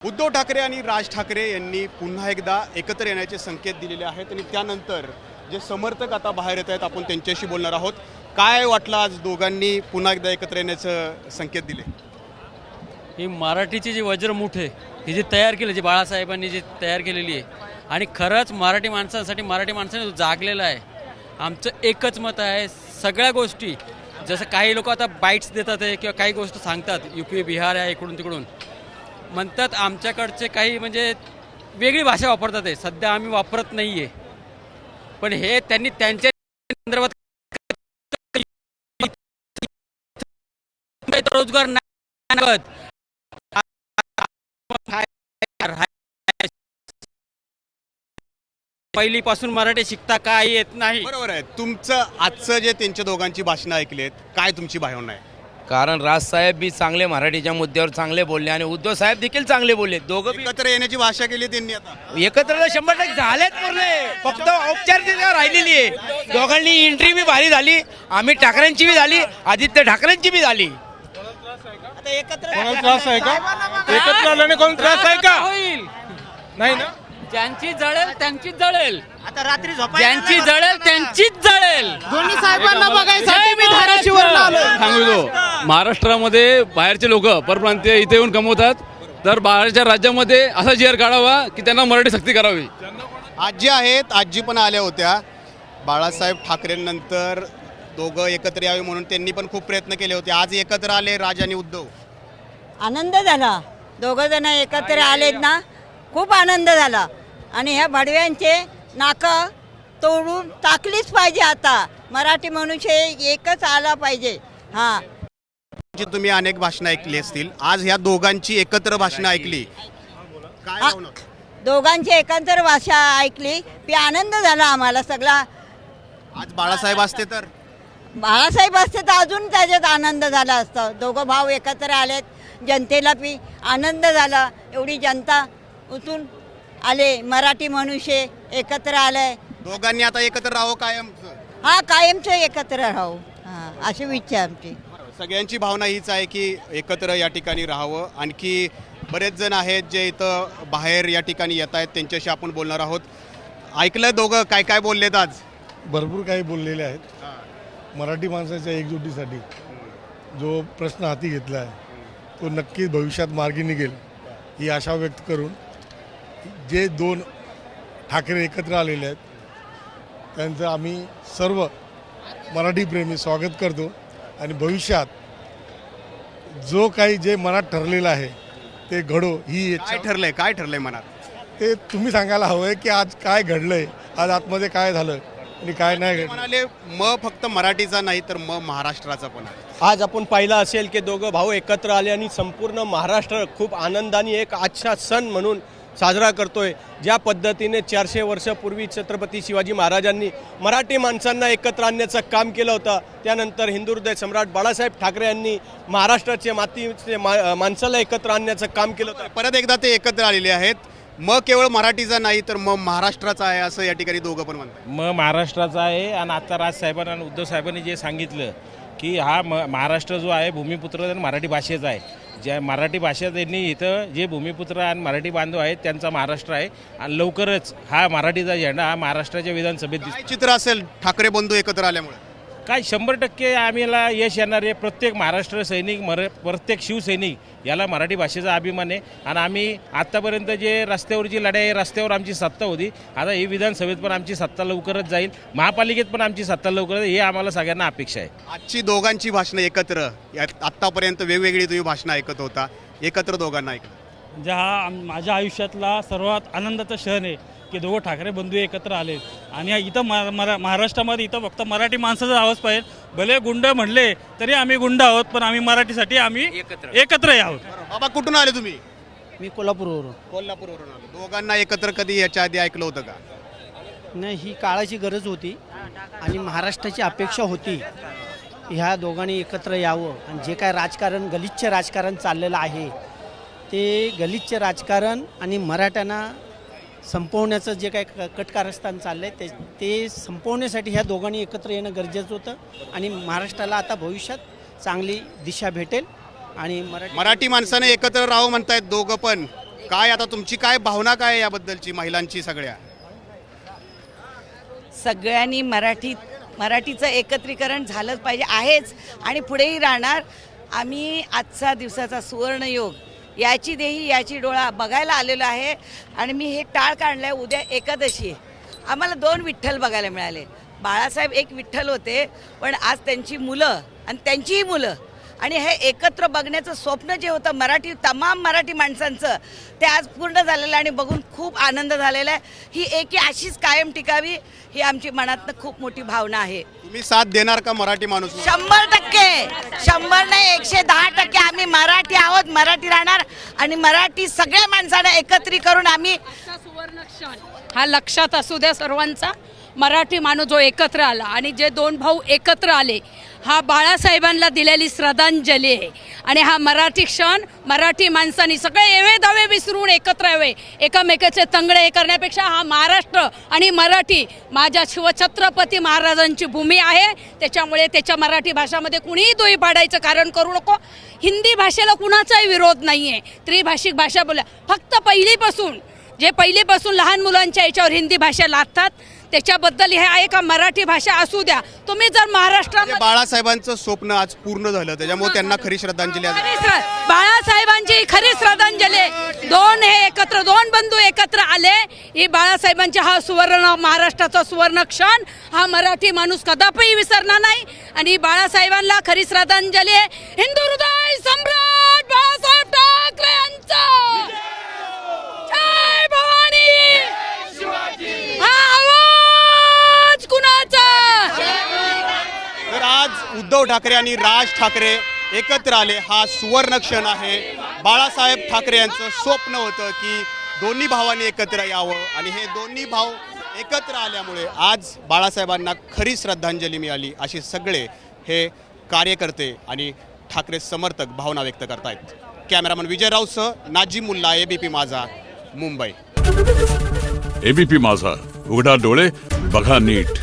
उद्धव ठाकरे आणि राज ठाकरे यांनी पुन्हा एकदा एकत्र येण्याचे संकेत दिलेले आहेत आणि त्यानंतर जे समर्थक आता बाहेर येत आहेत आपण त्यांच्याशी बोलणार आहोत. काय वाटलं आज दोघांनी पुन्हा एकदा एकत्र येण्याचं संकेत दिले? ही मराठीची जी वज्रमुठ आहे ही जी तयार केली जी बाळासाहेबांनी जी तयार केलेली आहे आणि खरंच मराठी माणसांसाठी मराठी माणसाने जो जागलेला आहे आमचं एकच मत आहे सगळ्या गोष्टी जसं काही लोक आता बाईट्स देतात आहे किंवा काही गोष्ट सांगतात यू पी बिहार आहे इकडून तिकडून म्हणतात आमच्याकडचे काही म्हणजे वेगळी भाषा वापरतात आहे. सध्या आम्ही वापरत नाही आहे पण हे त्यांनी त्यांच्या संदर्भात रोजगार नाही पहिलीपासून मराठी शिकता काय येत नाही. बरोबर आहे. तुमचं आजचं जे त्यांच्या दोघांची भाषणं ऐकलेत काय तुमची भावना आहे? कारण राजसाहेब बी चांगले मराठीच्या मुद्द्यावर चांगले बोलले आणि उद्धव साहेब देखील चांगले बोलले. दोघं बी एकत्र येण्याची भाषा केली त्यांनी आता. एकत्र तर शंभर टक्के झालेच बोलले फक्त औपचारिकता राहिलेली आहे. दोघांनी एंट्री बी भारी झाली आम्ही ठाकरेंची बी झाली आदित्य ठाकरेंची बी झाली. कोणाला त्रास आहे का? एकत्र आल्याने कोण त्रास आहे का? होईल. नाही ना? ज्यांची जळेल त्यांचीच जळेल. आता रात्री ज्यांची जळेल त्यांचीच जळेल. दोन्ही साहेबांना बघायसाठी मी आलो सांगू महाराष्ट्रामध्ये बाहेरचे लोक परप्रांतीय इथे येऊन कमवतात. तर बाहेरच्या राज्यामध्ये असा जी आर काढावा की त्यांना मराठी सक्ती करावी. आजी आहेत आजी पण आल्या होत्या. बाळासाहेब ठाकरेंनंतर दोघं एकत्र यावे म्हणून त्यांनी पण खूप प्रयत्न केले होते. आज एकत्र आले राज आणि उद्धव. आनंद झाला. दोघं जण एकत्र आलेत ना. खूप आनंद झाला. आणि ह्या भडव्यांचे नाकं तोडून टाकलीच पाहिजे आता. मराठी मनुष्य एकच आला पाहिजे. हां. जी तुम्ही अनेक भाषणं ऐकली असतील आज ह्या दोघांची एकत्र भाषणं ऐकली. काय आ- भावना? दोघांची एकंदर भाषा ऐकली की आनंद झाला आम्हाला सगळा. आज बाळासाहेब असते तर? बाळासाहेब असते तर अजून त्याच्यात आनंद झाला असता. दोघं भाऊ एकत्र आलेत जनतेला पी आनंद झाला. एवढी जनता उतून आले मराठी मनुष्य एकत्र आलंय. दोघांनी आता एकत्र राहावं कायम हा कायमचं एकत्र राहू हा अशी इच्छा आहे आमची. सगळ्यांची भावना हीच आहे की एकत्र या ठिकाणी राहावं. आणखी बरेच जण आहेत जे इथं बाहेर या ठिकाणी येत आहेत त्यांच्याशी आपण बोलणार आहोत. ऐकलं दोघं? काय काय बोललेत आज? भरपूर काही बोललेले आहेत. मराठी माणसाच्या एकजुटीसाठी जो प्रश्न हाती घेतला आहे तो नक्कीच भविष्यात मार्गी निघेल ही आशा व्यक्त करून जे दोन ठाकरे एकत्र आलेले आहेत त्यांचं आम्ही सर्व मराठी प्रेमी स्वागत करतो. आणि भविष्यात जो काही जे मनात ठरलेलं आहे ते घडो ही काय ठरलंय? काय ठरलंय मनात? ते तुम्ही सांगायला हवं आहे की आज काय घडलंय? आज आतमध्ये काय झालं आणि काय नाही ते घडलं? म्हणाले म फक्त मराठीचा नाही तर म महाराष्ट्राचा पण आहे. आज आपण पाहिलं असेल की दोघं भाऊ एकत्र आले आणि संपूर्ण महाराष्ट्र खूप आनंदाने एक आजचा सण म्हणून साजरा करतोय. ज्या पद्धतीने चारशे वर्षापूर्वी छत्रपती शिवाजी महाराजांनी मराठी माणसांना एकत्र आणण्याचं काम केलं होतं त्यानंतर हिंदू हृदय सम्राट बाळासाहेब ठाकरे यांनी महाराष्ट्राचे मातीचे मा माणसाला एकत्र आणण्याचं काम केलं होतं. परत एकदा ते एकत्र आलेले आहेत. म केवळ मराठीचा नाही तर म महाराष्ट्राचा आहे असं या ठिकाणी दोघं पण म्हणतात मग महाराष्ट्राचा आहे आणि आता राजसाहेबांनी आणि उद्धव साहेबांनी जे सांगितलं की हा म महाराष्ट्र जो आहे भूमिपुत्र आणि मराठी भाषेचा आहे. ज्या मराठी भाषा त्यांनी इथं जे भूमिपुत्र आणि मराठी बांधव आहेत त्यांचा महाराष्ट्र आहे. आणि लवकरच हा मराठीचा झेंडा हा महाराष्ट्राच्या विधानसभेत चित्र असेल ठाकरे बंधू एकत्र आल्यामुळे. काय शंभर टक्के आम्हाला यश येणार आहे. प्रत्येक महाराष्ट्र सैनिक मर प्रत्येक शिवसैनिक याला मराठी भाषेचा अभिमान आहे. आणि आम्ही आत्तापर्यंत जे रस्त्यावरची लढाई आहे रस्त्यावर आमची सत्ता होती. आता ही विधानसभेत पण आमची सत्ता लवकरच जाईल. महापालिकेत पण आमची सत्ता लवकरच हे आम्हाला सगळ्यांना अपेक्षा आहे. आजची दोघांची भाषणं एकत्र यात आत्तापर्यंत वेगवेगळी तुम्ही भाषणं ऐकत होता. एकत्र दोघांना ऐकलं. म्हणजे हा माझ्या आयुष्यातला सर्वात आनंदाचा क्षण आहे की दोघं ठाकरे बंधू एकत्र आले. आणि इथं मरा- मरा महाराष्ट्रामध्ये इथं फक्त मराठी माणसाचा आवाज पाहिजे. भले गुंड म्हणले तरी आम्ही गुंड आहोत पण आम्ही मराठीसाठी आम्ही एकत्र आहोत. बाबा कुठून आले तुम्ही? मी कोल्हापूरवरून. कोल्हापूरवरून आलो. दोघांना एकत्र कधी याच्या आधी ऐकलं होतं का? नाही ही काळाची गरज होती आणि महाराष्ट्राची अपेक्षा होती. ह्या दोघांनी एकत्र यावं आणि जे काय राजकारण गलिच्छ राजकारण चाललेलं आहे ते गलिच्छ राजकारण आणि मराठ्यांना संपवण्याचं जे काय क- कटकारस्थान चाललं आहे ते ते संपवण्यासाठी ह्या दोघांनी एकत्र येणं गरजेचं होतं आणि महाराष्ट्राला आता भविष्यात चांगली दिशा भेटेल आणि मराठी मराठी माणसाने एकत्र राहावं म्हणतायत दोघं पण. काय आता तुमची काय भावना काय आहे याबद्दलची महिलांची सगळ्या? सगळ्यांनी मराठी मराठीचं एकत्रीकरण झालंच पाहिजे आहेच. आणि पुढेही राहणार. आम्ही आजचा दिवसाचा सुवर्णयोग याची देही याची डोळा बघायला आलेलो आहे. आणि मी हे टाळ काढलं आहे उद्या एकादशी आहे. आम्हाला दोन विठ्ठल बघायला मिळाले. बाळासाहेब एक विठ्ठल होते पण आज त्यांची मुलं आणि त्यांचीही मुलं आणि हे एकत्र बघण्याचं स्वप्न जे होतं मराठी तमाम मराठी माणसांचं ते आज पूर्ण झालेलं आणि बघून खूप आनंद झालेला आहे. ही एकी अशीच कायम टिकावी ही आमची मनातनं खूप मोठी भावना आहे. तुम्ही साथ देणार का मराठी माणूस? शंभर टक्के. शंभर नाही एकशे दहा टक्के. आम्ही मराठी आहोत मराठी राहणार आणि मराठी सगळ्या माणसांना एकत्री करून आम्ही हा लक्षात असू द्या सर्वांचा. मराठी माणूस जो एकत्र आला आणि जे दोन भाऊ एकत्र आले हा बाळासाहेबांना दिलेली श्रद्धांजली आहे. आणि हा मराठी क्षण मराठी माणसांनी सगळे एवे दावे विसरून एकत्र यावे. एकमेकाचे तंगडे हे करण्यापेक्षा हा महाराष्ट्र आणि मराठी माझ्या शिवछत्रपती महाराजांची भूमी आहे. त्याच्यामुळे त्याच्या मराठी भाषामध्ये कुणीही दोही पाडायचं कारण करू नको. हिंदी भाषेला कुणाचाही विरोध नाही आहे त्रिभाषिक भाषा बोला. फक्त पहिलीपासून जे पहिलीपासून लहान मुलांच्या याच्यावर हिंदी भाषा लादतात त्याच्याबद्दल हे आहे का मराठी भाषा असू द्या. तुम्ही जर म्हणजे महाराष्ट्रामध्ये बाळासाहेबांचं स्वप्न आज पूर्ण झालं त्याच्यामुळे त्यांना खरी श्रद्धांजली बाळासाहेबांची खरी श्रद्धांजली. दोन हे एकत्र दोन बंधू एकत्र आले. ही बाळासाहेबांचे हा सुवर्ण महाराष्ट्राचा सुवर्ण क्षण. हा मराठी माणूस कदापि विसरणार नाही. आणि बाळासाहेबांना खरी श्रद्धांजली आहे. हिंदू हृदय सम्राट बाळासाहेब ठाकरे यांचा जय भवानी हा आवाज कुणाचा तर आज उद्धव ठाकरे आणि राज ठाकरे एकत्र आले. हा सुवर्ण क्षण आहे. बाळासाहेब ठाकरे यांचं स्वप्न होतं की दोन्ही भावांनी एकत्र यावं आणि हे दोन्ही भाऊ एकत्र आल्यामुळे आज बाळासाहेबांना खरी श्रद्धांजली मिळाली असे सगळे हे कार्यकर्ते आणि ठाकरे समर्थक भावना व्यक्त करतायत. कॅमेरामन विजय राऊतसह नाजी मुल्ला एबीपी माझा मुंबई. एबीपी माझा उघडा डोळे बघा नीट.